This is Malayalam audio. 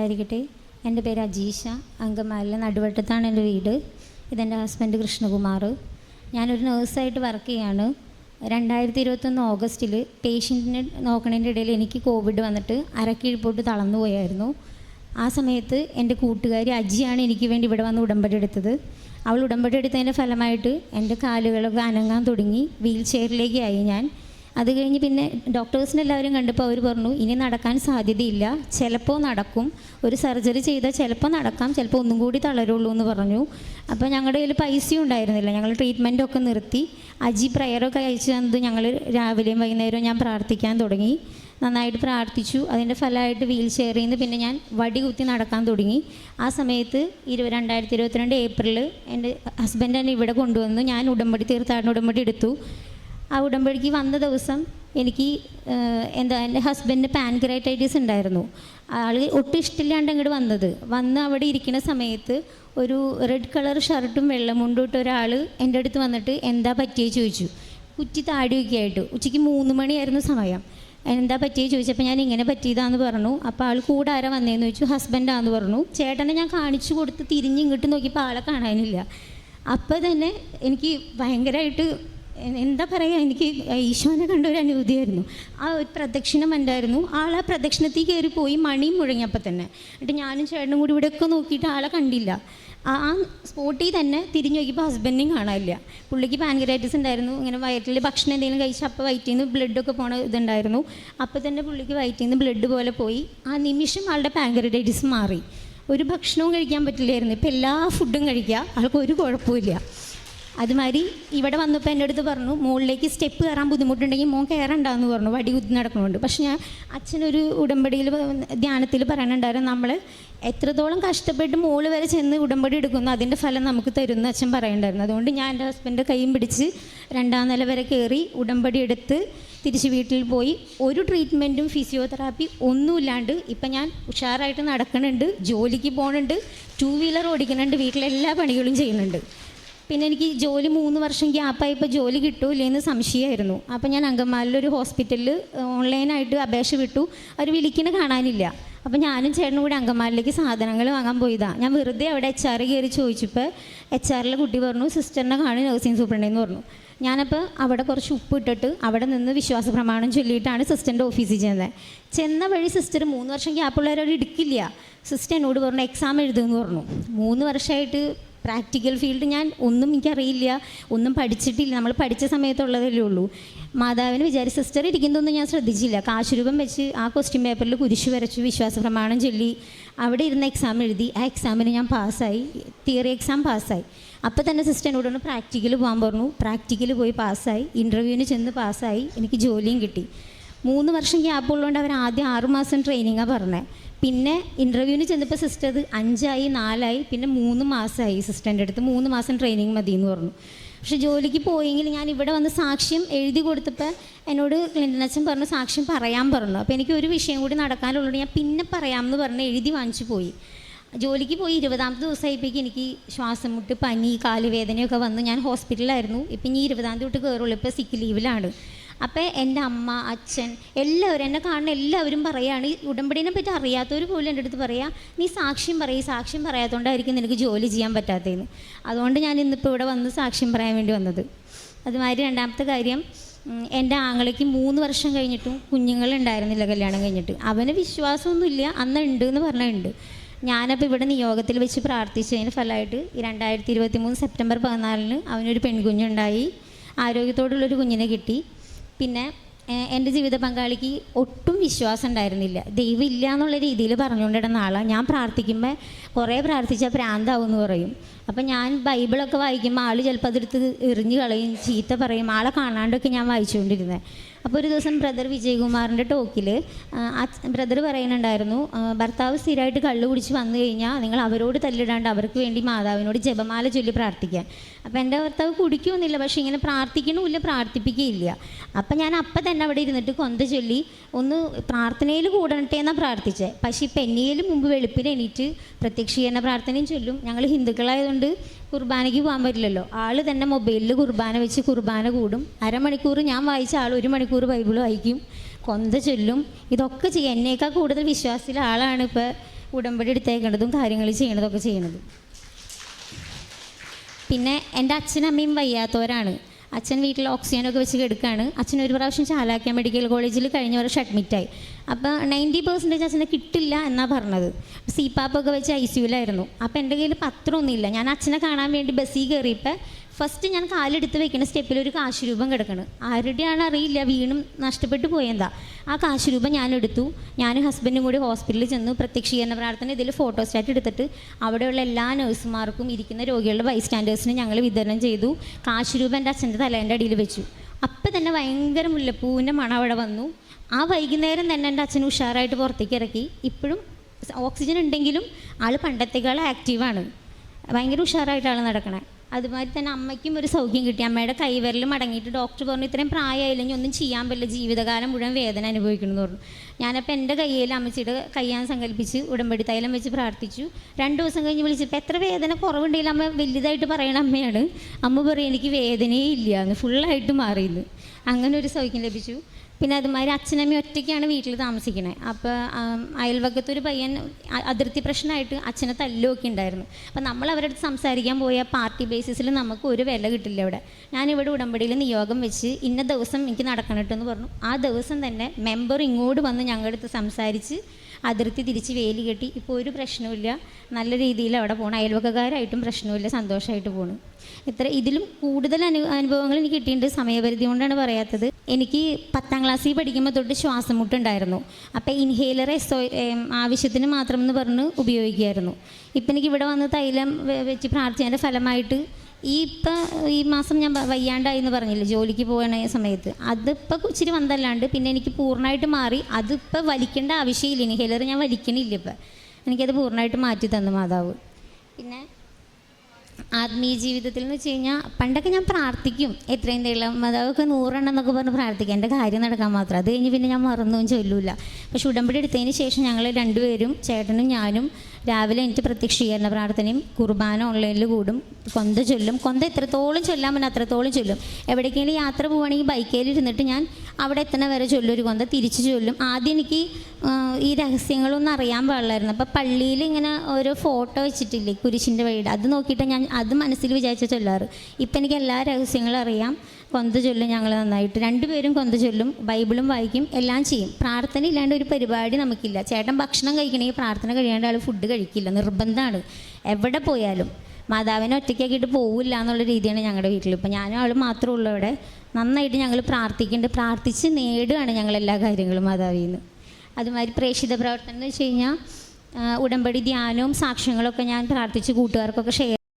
ആയിരിക്കട്ടെ. എന്റെ പേര് അജീഷ. അങ്കമാലിലെ നടുവട്ടത്താണ് എന്റെ വീട്. ഇതെന്റെ ഹസ്ബൻഡ് കൃഷ്ണകുമാർ. ഞാനൊരു നേഴ്സായിട്ട് വർക്ക് ചെയ്യാണ്. രണ്ടായിരത്തി ഇരുപത്തൊന്ന് ഓഗസ്റ്റിൽ പേഷ്യന്റിനെ നോക്കണതിന്റെ ഇടയിൽ എനിക്ക് കോവിഡ് വന്നിട്ട് അരക്കീഴ്പോട്ട് തളർന്നു പോയായിരുന്നു. ആ സമയത്ത് എന്റെ കൂട്ടുകാരി അജിയാണ് എനിക്ക് വേണ്ടി ഇവിടെ വന്ന് ഉടമ്പടി എടുത്തത്. അവൾ ഉടമ്പടി എടുത്തതിന്റെ ഫലമായിട്ട് എന്റെ കാലുകളൊക്കെ അനങ്ങാൻ തുടങ്ങി. വീൽ ചെയറിലേക്ക് ആയി ഞാൻ. അത് കഴിഞ്ഞ് പിന്നെ ഡോക്ടേഴ്സിനെ എല്ലാവരും കണ്ടപ്പോൾ അവർ പറഞ്ഞു ഇനി നടക്കാൻ സാധ്യതയില്ല. ചിലപ്പോൾ നടക്കും. ഒരു സർജറി ചെയ്താൽ ചിലപ്പോൾ നടക്കാം. ചിലപ്പോൾ ഒന്നും കൂടി തളരുള്ളൂ എന്ന് പറഞ്ഞു. അപ്പോൾ ഞങ്ങളുടെ കയ്യിൽ പൈസയും ഉണ്ടായിരുന്നില്ല. ഞങ്ങൾ ട്രീറ്റ്മെന്റ് ഒക്കെ നിർത്തി. അജി പ്രയറൊക്കെ അയച്ചു തന്നത് ഞങ്ങൾ രാവിലെയും വൈകുന്നേരവും ഞാൻ പ്രാർത്ഥിക്കാൻ തുടങ്ങി. നന്നായിട്ട് പ്രാർത്ഥിച്ചു. അതിന്റെ ഫലമായിട്ട് വീൽ ചെയറിൽ നിന്ന് പിന്നെ ഞാൻ വടി കുത്തി നടക്കാൻ തുടങ്ങി. ആ സമയത്ത് ഇരു രണ്ടായിരത്തി ഇരുപത്തിരണ്ട് ഏപ്രിൽ എന്റെ ഹസ്ബൻഡ് എന്നെ ഇവിടെ കൊണ്ടുവന്നു ഞാൻ ഉടമ്പടി തീർത്ഥാടന ഉടമ്പടി എടുത്തു. ആ ഉടമ്പടിക്ക് വന്ന ദിവസം എനിക്ക് എന്താ എന്റെ ഹസ്ബൻഡിന് പാൻക്രൈറ്റൈറ്റിസ് ഉണ്ടായിരുന്നു. ആൾ ഒട്ടും ഇഷ്ടമില്ലാണ്ട് അങ്ങോട്ട് വന്നത്. വന്ന് അവിടെ ഇരിക്കുന്ന സമയത്ത് ഒരു റെഡ് കളർ ഷർട്ടും വെള്ളമുണ്ടും ഇട്ട ഒരാൾ എന്റെ അടുത്ത് വന്നിട്ട് എന്താ പറ്റിയേ ചോദിച്ചു. കുറ്റി താടിയൊക്കെ ആയിട്ട്. ഉച്ചയ്ക്ക് മൂന്ന് മണിയായിരുന്നു സമയം. എന്താ പറ്റിയത് ചോദിച്ചപ്പോൾ ഞാൻ ഇങ്ങനെ പറ്റിയതാന്ന് പറഞ്ഞു. അപ്പോൾ ആൾ കൂടെ ആരാ വന്നതെന്ന് ചോദിച്ചു ഹസ്ബൻഡാന്ന് പറഞ്ഞു. ചേട്ടനെ ഞാൻ കാണിച്ചു കൊടുത്ത് തിരിഞ്ഞ് ഇങ്ങോട്ട് നോക്കിയപ്പോൾ ആളെ കാണാനില്ല. അപ്പോൾ തന്നെ എനിക്ക് ഭയങ്കരമായിട്ട് എന്താ പറയുക എനിക്ക് ഈശോനെ കണ്ട ഒരു അനുഭൂതിയായിരുന്നു. ആ ഒരു പ്രദക്ഷിണം ഉണ്ടായിരുന്നു ആൾ ആ പ്രദക്ഷിണത്തിൽ കയറി പോയി മണി മുഴങ്ങിയപ്പോൾ തന്നെ. എന്നിട്ട് ഞാനും ചേട്ടനും കൂടി ഇവിടെയൊക്കെ നോക്കിയിട്ട് ആളെ കണ്ടില്ല. ആ സ്പോട്ടിൽ തന്നെ തിരിഞ്ഞു നോക്കിയപ്പോൾ ഹസ്ബൻഡിനും കാണാനില്ല. പുള്ളിക്ക് പാൻക്രൈറ്റിസ് ഉണ്ടായിരുന്നു. ഇങ്ങനെ വയറ്റിൽ ഭക്ഷണം എന്തെങ്കിലും കഴിച്ച് അപ്പോൾ വയറ്റിൽ നിന്ന് ബ്ലഡൊക്കെ പോണ ഇതുണ്ടായിരുന്നു. അപ്പോൾ തന്നെ പുള്ളിക്ക് വയറ്റിൽ നിന്ന് ബ്ലഡ് പോലെ പോയി. ആ നിമിഷം ആളുടെ പാൻകരൈറ്റിസ് മാറി. ഒരു ഭക്ഷണവും കഴിക്കാൻ പറ്റില്ലായിരുന്നു. ഇപ്പോൾ എല്ലാ ഫുഡും കഴിക്കുക. ആൾക്ക് ഒരു കുഴപ്പമില്ല അതുമാതിരി ഇവിടെ വന്നപ്പോൾ എന്റെ അടുത്ത് പറഞ്ഞു മുകളിലേക്ക് സ്റ്റെപ്പ് കയറാൻ ബുദ്ധിമുട്ടുണ്ടെങ്കിൽ മോൻ കയറണ്ടെന്ന് പറഞ്ഞു വടി കുത്തി നടക്കുന്നുണ്ട് പക്ഷെ ഞാൻ അച്ഛനൊരു ഉടമ്പടിയിൽ ധ്യാനത്തിൽ പറയണുണ്ടായിരുന്നു നമ്മൾ എത്രത്തോളം കഷ്ടപ്പെട്ട് മോൾ വരെ ചെന്ന് ഉടമ്പടി എടുക്കുന്നു അതിന്റെ ഫലം നമുക്ക് തരുമെന്ന് അച്ഛൻ പറയണ്ടായിരുന്നു. അതുകൊണ്ട് ഞാൻ എന്റെ ഹസ്ബൻഡ് കൈയും പിടിച്ച് രണ്ടാം നില വരെ കയറി ഉടമ്പടി എടുത്ത് തിരിച്ച് വീട്ടിൽ പോയി. ഒരു ട്രീറ്റ്മെന്റും ഫിസിയോതെറാപ്പി ഒന്നുമില്ലാണ്ട് ഇപ്പം ഞാൻ ഉഷാറായിട്ട് നടക്കുന്നുണ്ട് ജോലിക്ക് പോകുന്നുണ്ട് ടൂ വീലർ ഓടിക്കുന്നുണ്ട് വീട്ടിലെല്ലാ പണികളും ചെയ്യുന്നുണ്ട്. പിന്നെ എനിക്ക് ജോലി മൂന്ന് വർഷം ഗ്യാപ്പായപ്പോൾ ജോലി കിട്ടൂലേ എന്ന് സംശയമായിരുന്നു. അപ്പോൾ ഞാൻ അങ്കമാലിലൊരു ഹോസ്പിറ്റലിൽ ഓൺലൈനായിട്ട് അപേക്ഷ വിട്ടു. അവർ വിളിക്കുന്നത് കാണാനില്ല. അപ്പോൾ ഞാനും ചേട്ടനും കൂടി അങ്കമാലിലേക്ക് സാധനങ്ങൾ വാങ്ങാൻ പോയതാണ് ഞാൻ വെറുതെ അവിടെ എച്ച് ആർ കയറി ചോദിച്ചപ്പോൾ എച്ച് ആറിലെ കുട്ടി പറഞ്ഞു സിസ്റ്ററിനെ കാണും നഴ്സിംഗ് സൂപ്രണ്ടെന്ന് പറഞ്ഞു. ഞാനപ്പോൾ അവിടെ കുറച്ച് ഉപ്പ് ഇട്ടിട്ട് അവിടെ നിന്ന് വിശ്വാസ പ്രമാണം ചൊല്ലിയിട്ടാണ് സിസ്റ്ററിന്റെ ഓഫീസിൽ ചെന്നത്. ചെന്ന വഴി സിസ്റ്റർ മൂന്ന് വർഷം ഗ്യാപ്പുള്ളവരവിടെ എടുക്കില്ല സിസ്റ്റർ എന്നോട് പറഞ്ഞു എക്സാം എഴുതുമെന്ന് പറഞ്ഞു. മൂന്ന് വർഷമായിട്ട് പ്രാക്ടിക്കൽ ഫീൽഡ് ഞാൻ ഒന്നും എനിക്കറിയില്ല. ഒന്നും പഠിച്ചിട്ടില്ല. നമ്മൾ പഠിച്ച സമയത്തുള്ളതല്ലേ ഉള്ളൂ. മാതാവിന് വിചാരി സിസ്റ്റർ ഇരിക്കുന്നതൊന്നും ഞാൻ ശ്രദ്ധിച്ചില്ല. കാശുരൂപം വെച്ച് ആ ക്വസ്റ്റ്യൻ പേപ്പറിൽ കുരിശ് വരച്ചു വിശ്വാസ പ്രമാണം ചൊല്ലി. അവിടെ ഇരുന്ന എക്സാം എഴുതി. ആ എക്സാമിന് ഞാൻ പാസ്സായി. തിയറി എക്സാം പാസ്സായി. അപ്പോൾ തന്നെ സിസ്റ്റർ എന്നോട് പ്രാക്ടിക്കൽ പോകാൻ പറഞ്ഞു. പ്രാക്ടിക്കൽ പോയി പാസ്സായി. ഇന്റർവ്യൂവിന് ചെന്ന് പാസ്സായി. എനിക്ക് ജോലിയും കിട്ടി. മൂന്ന് വർഷം ഗ്യാപ്പ് ഉള്ളതുകൊണ്ട് അവർ ആദ്യം ആറുമാസം ട്രെയിനിങ്ങാണ് പറഞ്ഞത് പിന്നെ ഇന്റർവ്യൂവിന് ചെന്നപ്പോൾ സിസ്റ്റർ അത് അഞ്ചായി നാലായി പിന്നെ മൂന്ന് മാസമായി സിസ്റ്ററിന്റെ അടുത്ത്. മൂന്ന് മാസം ട്രെയിനിങ് മതി എന്ന് പറഞ്ഞു. പക്ഷെ ജോലിക്ക് പോയെങ്കിൽ ഞാൻ ഇവിടെ വന്ന് സാക്ഷ്യം എഴുതി കൊടുത്തപ്പോൾ എന്നോട് ക്ലിന്റൻ അച്ഛൻ പറഞ്ഞു സാക്ഷ്യം പറയാൻ പറഞ്ഞു. അപ്പോൾ എനിക്ക് ഒരു വിഷയം കൂടി നടക്കാനുള്ളത് ഞാൻ പിന്നെ പറയാമെന്ന് പറഞ്ഞ് എഴുതി വാങ്ങിച്ചു പോയി. ജോലിക്ക് പോയി ഇരുപതാമത്തെ ദിവസമായപ്പോഴേക്ക് എനിക്ക് ശ്വാസം മുട്ട് പനി കാലുവേദനയൊക്കെ വന്ന് ഞാൻ ഹോസ്പിറ്റലിലായിരുന്നു ഇപ്പം ഇനി ഇരുപതാം തീയതി തൊട്ട് കയറുള്ളൂ ഇപ്പോൾ സിക്ക് ലീവിലാണ് അപ്പോൾ എന്റെ അമ്മ അച്ഛൻ എല്ലാവരും എന്നെ കാണുന്ന എല്ലാവരും പറയുകയാണ് ഈ ഉടമ്പടിനെ പറ്റി അറിയാത്തവർ പോലും എന്റെ അടുത്ത് പറയാം നീ സാക്ഷ്യം പറയും സാക്ഷ്യം പറയാത്തതുകൊണ്ടായിരിക്കും നിനക്ക് ജോലി ചെയ്യാൻ പറ്റാത്തതെന്ന്. അതുകൊണ്ട് ഞാൻ ഇന്നിപ്പോൾ ഇവിടെ വന്ന് സാക്ഷ്യം പറയാൻ വേണ്ടി വന്നത്. അതുമാതിരി രണ്ടാമത്തെ കാര്യം എന്റെ ആങ്ങളയ്ക്ക് മൂന്ന് വർഷം കഴിഞ്ഞിട്ടും കുഞ്ഞുങ്ങളുണ്ടായിരുന്നില്ല കല്യാണം കഴിഞ്ഞിട്ട്. അവന് വിശ്വാസമൊന്നുമില്ല അന്ന് ഉണ്ട് എന്ന് പറഞ്ഞുണ്ട് ഞാനപ്പോൾ ഇവിടെ നിയോഗത്തിൽ വെച്ച് പ്രാർത്ഥിച്ചതിന് ഫലമായിട്ട് രണ്ടായിരത്തി ഇരുപത്തി മൂന്ന് സെപ്റ്റംബർ പതിനാലിന് അവനൊരു പെൺകുഞ്ഞുണ്ടായി. ആരോഗ്യത്തോടുള്ളൊരു കുഞ്ഞിനെ കിട്ടി. പിന്നെ എന്റെ ജീവിത പങ്കാളിക്ക് ഒട്ടും വിശ്വാസം ഉണ്ടായിരുന്നില്ല. ദൈവം ഇല്ല എന്നുള്ള രീതിയിൽ പറഞ്ഞുകൊണ്ടിരുന്ന ആളാണ് ഞാൻ പ്രാർത്ഥിക്കുമ്പോൾ കുറേ പ്രാർത്ഥിച്ചാൽ പ്രാന്താവും എന്ന് പറയും. അപ്പം ഞാൻ ബൈബിളൊക്കെ വായിക്കുമ്പോൾ ആൾ ചിലപ്പോൾ അതെടുത്ത് എറിഞ്ഞ് കളയും ചീത്ത പറയും. ആളെ കാണാണ്ടൊക്കെ ഞാൻ വായിച്ചുകൊണ്ടിരുന്നത് അപ്പോൾ ഒരു ദിവസം ബ്രദർ വിജയകുമാറിന്റെ ടോക്കിൽ ബ്രദർ പറയുന്നുണ്ടായിരുന്നു ഭർത്താവ് സ്ഥിരമായിട്ട് കള്ളു കുടിച്ച് വന്നു കഴിഞ്ഞാൽ നിങ്ങൾ അവരോട് തല്ലിടാണ്ട് അവർക്ക് വേണ്ടി മാതാവിനോട് ജപമാല ചൊല്ലി പ്രാർത്ഥിക്കാൻ അപ്പോൾ എന്റെ ഭർത്താവ് കുടിക്കുമെന്നില്ല പക്ഷേ ഇങ്ങനെ പ്രാർത്ഥിക്കണമില്ല പ്രാർത്ഥിപ്പിക്കുകയില്ല. അപ്പം ഞാൻ അപ്പം തന്നെ അവിടെ ഇരുന്നിട്ട് കൊന്ത ചൊല്ലി ഒന്ന് പ്രാർത്ഥനയിൽ കൂടണട്ടെ എന്നാണ് പ്രാർത്ഥിച്ചത് പക്ഷേ ഇപ്പം എന്നിയിൽ മുമ്പ് വെളുപ്പിന് എണീറ്റ് പ്രത്യക്ഷീകരണ പ്രാർത്ഥനയും ചൊല്ലും. ഞങ്ങൾ ഹിന്ദുക്കളായതുകൊണ്ട് കുർബാനയ്ക്ക് പോകാൻ പറ്റില്ലല്ലോ. ആൾ തന്നെ മൊബൈലിൽ കുർബാന വെച്ച് കുർബാന കൂടും. അരമണിക്കൂർ ഞാൻ വായിച്ച ആൾ ഒരു മണിക്കൂർ ബൈബിൾ വായിക്കും. കൊന്ത ചൊല്ലും. ഇതൊക്കെ ചെയ്യും. എന്നേക്കാൾ കൂടുതൽ വിശ്വാസത്തിൽ ആളാണ് ഇപ്പോൾ ഉടമ്പടി എടുത്തേക്കേണ്ടതും കാര്യങ്ങൾ ചെയ്യണതൊക്കെ ചെയ്യണത് പിന്നെ എന്റെ അച്ഛനമ്മയും വയ്യാത്തവരാണ്. അച്ഛൻ വീട്ടിൽ ഓക്സിജനൊക്കെ വെച്ച് കിടക്കുകയാണ് അച്ഛൻ ഒരു പ്രാവശ്യം ചാലാക്കിയ മെഡിക്കൽ കോളേജിൽ കഴിഞ്ഞ വർഷം അഡ്മിറ്റായി അപ്പോൾ നയന്റി പെർസെന്റേജ് അച്ഛനെ കിട്ടില്ല എന്നാണ് പറഞ്ഞത്. സി പാപ്പൊക്കെ വെച്ച് ഐ സിയുലായിരുന്നു അപ്പോൾ എന്റെ കയ്യിൽ പത്രമൊന്നുമില്ല ഞാൻ അച്ഛനെ കാണാൻ വേണ്ടി ബസ്സിൽ കയറിയപ്പോൾ ഫസ്റ്റ് ഞാൻ കാലെടുത്ത് വെക്കുന്ന സ്റ്റെപ്പിൽ ഒരു കാശ് രൂപം കിടക്കണം. ആരുടെയാണ് അറിയില്ല വീണും നഷ്ടപ്പെട്ടു പോയെന്താ. ആ കാശ് രൂപം ഞാൻ എടുത്തു ഞാൻ ഹസ്ബൻഡും കൂടി ഹോസ്പിറ്റലിൽ ചെന്നു. പ്രത്യക്ഷീകരണ പ്രാർത്ഥന ഇതിൽ ഫോട്ടോസ്റ്റാറ്റ് എടുത്തിട്ട് അവിടെയുള്ള എല്ലാ നഴ്സുമാർക്കും ഇരിക്കുന്ന രോഗികളുടെ ബൈസ്റ്റാൻഡേഴ്സിന് ഞങ്ങൾ വിതരണം ചെയ്തു. കാശ് രൂപം എന്റെ അച്ഛന്റെ തലേന്റെ അടിയിൽ വെച്ചു. അപ്പം തന്നെ ഭയങ്കര മുല്ലപ്പൂവിന്റെ മണം അവിടെ വന്നു. ആ വൈകുന്നേരം തന്നെ എന്റെ അച്ഛൻ ഉഷാറായിട്ട് പുറത്തേക്ക് ഇറക്കി. ഇപ്പോഴും ഓക്സിജൻ ഉണ്ടെങ്കിലും ആൾ പണ്ടത്തേക്കാൾ ആക്റ്റീവാണ് ഭയങ്കര ഉഷാറായിട്ടാണ് നടക്കണേ. അതുമാതിരി തന്നെ അമ്മയ്ക്കും ഒരു സൗഖ്യം കിട്ടി. അമ്മയുടെ കൈവിരൽ മടങ്ങിയിട്ട് ഡോക്ടർ പറഞ്ഞു ഇത്രയും പ്രായമായില്ലെങ്കിൽ ഒന്നും ചെയ്യാൻ പറ്റില്ല. ജീവിതകാലം മുഴുവൻ വേദന അനുഭവിക്കണമെന്ന് പറഞ്ഞു. ഞാനപ്പോൾ എന്റെ കയ്യിൽ അമ്മച്ചിയുടെ കയ്യാൻ സങ്കല്പിച്ച് ഉടമ്പടി തൈലം വെച്ച് പ്രാർത്ഥിച്ചു. രണ്ട് ദിവസം കഴിഞ്ഞ് വിളിച്ചപ്പോൾ എത്ര വേദന കുറവുണ്ടെങ്കിലും അമ്മ വലുതായിട്ട് പറയണ അമ്മയാണ്. അമ്മ പറയും എനിക്ക് വേദനയേ ഇല്ല. എന്ന് ഫുള്ളായിട്ട് മാറിയെന്ന്. അങ്ങനെ ഒരു സൗഖ്യം ലഭിച്ചു. പിന്നെ അതുമാതിരി അച്ഛനമ്മ ഒറ്റയ്ക്കാണ് വീട്ടിൽ താമസിക്കുന്നത് അപ്പോൾ അയൽവക്കത്തൊരു പയ്യൻ അതിർത്തി പ്രശ്നമായിട്ട് അച്ഛനെ തല്ലുമൊക്കെ ഉണ്ടായിരുന്നു. അപ്പം നമ്മൾ അവരുടെ സംസാരിക്കാൻ പോയ പാർട്ടി ബേസിസിൽ നമുക്ക് ഒരു വില കിട്ടില്ല ഇവിടെ. ഞാനിവിടെ ഉടമ്പടിയിൽ നിയോഗം വെച്ച് ഇന്ന ദിവസം എനിക്ക് നടക്കണം കേട്ടോ എന്ന് പറഞ്ഞു. ആ ദിവസം തന്നെ മെമ്പർ ഇങ്ങോട്ട് വന്ന് ഞങ്ങളുടെ അടുത്ത് സംസാരിച്ച് അതിർത്തി തിരിച്ച് വേലി കെട്ടി. ഇപ്പോൾ ഒരു പ്രശ്നവുമില്ല. നല്ല രീതിയിൽ അവിടെ പോകണം അയൽവക്കക്കാരായിട്ടും പ്രശ്നമില്ല സന്തോഷമായിട്ട് പോകണം ഇത്ര ഇതിലും കൂടുതൽ അനു അനുഭവങ്ങൾ എനിക്ക് കിട്ടിയിട്ടുണ്ട്. സമയപരിധി കൊണ്ടാണ് പറയാത്തത്. എനിക്ക് പത്താം ക്ലാസ്സിൽ പഠിക്കുമ്പോൾ തൊട്ട് ശ്വാസം മുട്ടുണ്ടായിരുന്നു അപ്പോൾ ഇൻഹേലർ എസ് ആവശ്യത്തിന് മാത്രം എന്ന് പറഞ്ഞ് ഉപയോഗിക്കുമായിരുന്നു ഇപ്പം എനിക്ക് ഇവിടെ വന്ന് തൈലം വെച്ച് പ്രാർത്ഥിച്ചതിന്റെ ഫലമായിട്ട് ഈ ഇപ്പം ഈ മാസം ഞാൻ വയ്യാണ്ടായി എന്ന് പറഞ്ഞില്ലേ ജോലിക്ക് പോകുന്ന സമയത്ത്. അതിപ്പോൾ ഇച്ചിരി വന്നല്ലാണ്ട് പിന്നെ എനിക്ക് പൂർണമായിട്ട് മാറി. അതിപ്പോൾ വലിക്കേണ്ട ആവശ്യമില്ല. ഇനി ഹെലർ ഞാൻ വലിക്കണില്ല ഇപ്പം. എനിക്കത് പൂർണമായിട്ട് മാറ്റി തന്നു മാതാവ്. പിന്നെ ആത്മീയ ജീവിതത്തിൽ എന്ന് വെച്ച് കഴിഞ്ഞാൽ പണ്ടൊക്കെ ഞാൻ പ്രാർത്ഥിക്കും. എത്രയും തേളം അതൊക്കെ നൂറെണ്ണം എന്നൊക്കെ പറഞ്ഞ് പ്രാർത്ഥിക്കും. എന്റെ കാര്യം നടക്കാൻ മാത്രം. അത് കഴിഞ്ഞ് പിന്നെ ഞാൻ മറന്നു ചൊല്ലൂല. പക്ഷെ ഉടമ്പടി എടുത്തതിന് ശേഷം ഞങ്ങൾ രണ്ടുപേരും ചേട്ടനും ഞാനും രാവിലെ എനിക്ക് പ്രത്യക്ഷീകരണ പ്രാർത്ഥനയും കുർബാന ഓൺലൈനിൽ കൂടും. കൊന്ത ചൊല്ലും. കൊന്ത എത്രത്തോളം ചൊല്ലാൻ പറ്റും അത്രത്തോളം ചൊല്ലും. എവിടേക്കെങ്കിലും യാത്ര പോവുകയാണെങ്കിൽ ബൈക്കേൽ ഇരുന്നിട്ട് ഞാൻ അവിടെ എത്തണ വരെ ചൊല്ലും ഒരു കൊന്ത തിരിച്ച് ചൊല്ലും. ആദ്യം എനിക്ക് ഈ രഹസ്യങ്ങളൊന്നും അറിയാൻ പാടില്ലായിരുന്നു. അപ്പോൾ പള്ളിയിൽ ഇങ്ങനെ ഓരോ ഫോട്ടോ വെച്ചിട്ടില്ലേ കുരിശിന്റെ വഴിയുടെ? അത് നോക്കിയിട്ട് ഞാൻ അത് മനസ്സിൽ വിചാരിച്ച ചൊല്ലാറ്. ഇപ്പം എനിക്ക് എല്ലാ രഹസ്യങ്ങളും അറിയാം. കൊന്ത ചൊല്ലും ഞങ്ങൾ നന്നായിട്ട്. രണ്ടുപേരും കൊന്ത ചൊല്ലും ബൈബിളും വായിക്കും എല്ലാം ചെയ്യും. പ്രാർത്ഥന ഇല്ലാണ്ട് ഒരു പരിപാടി നമുക്കില്ല. ചേട്ടൻ ഭക്ഷണം കഴിക്കണമെങ്കിൽ പ്രാർത്ഥന കഴിയാണ്ട് ആൾ ഫുഡ് കഴിക്കില്ല. നിർബന്ധമാണ് എവിടെ പോയാലും. മാതാവിനെ ഒറ്റയ്ക്കാക്കിയിട്ട് പോവില്ല എന്നുള്ള രീതിയാണ് ഞങ്ങളുടെ വീട്ടിൽ. ഇപ്പം ഞാനും ആൾ മാത്രമേ ഉള്ളൂ ഇവിടെ നന്നായിട്ട് ഞങ്ങൾ പ്രാർത്ഥിക്കുന്നുണ്ട്. പ്രാർത്ഥിച്ച് നേടുകയാണ് ഞങ്ങൾ എല്ലാ കാര്യങ്ങളും മാതാവിൽ നിന്ന്. അതുമാതിരി പ്രേക്ഷിത പ്രവർത്തനം എന്ന് വെച്ച് കഴിഞ്ഞാൽ ഉടമ്പടി ധ്യാനവും സാക്ഷ്യങ്ങളൊക്കെ ഞാൻ പ്രാർത്ഥിച്ച് കൂട്ടുകാർക്കൊക്കെ ഷെയർ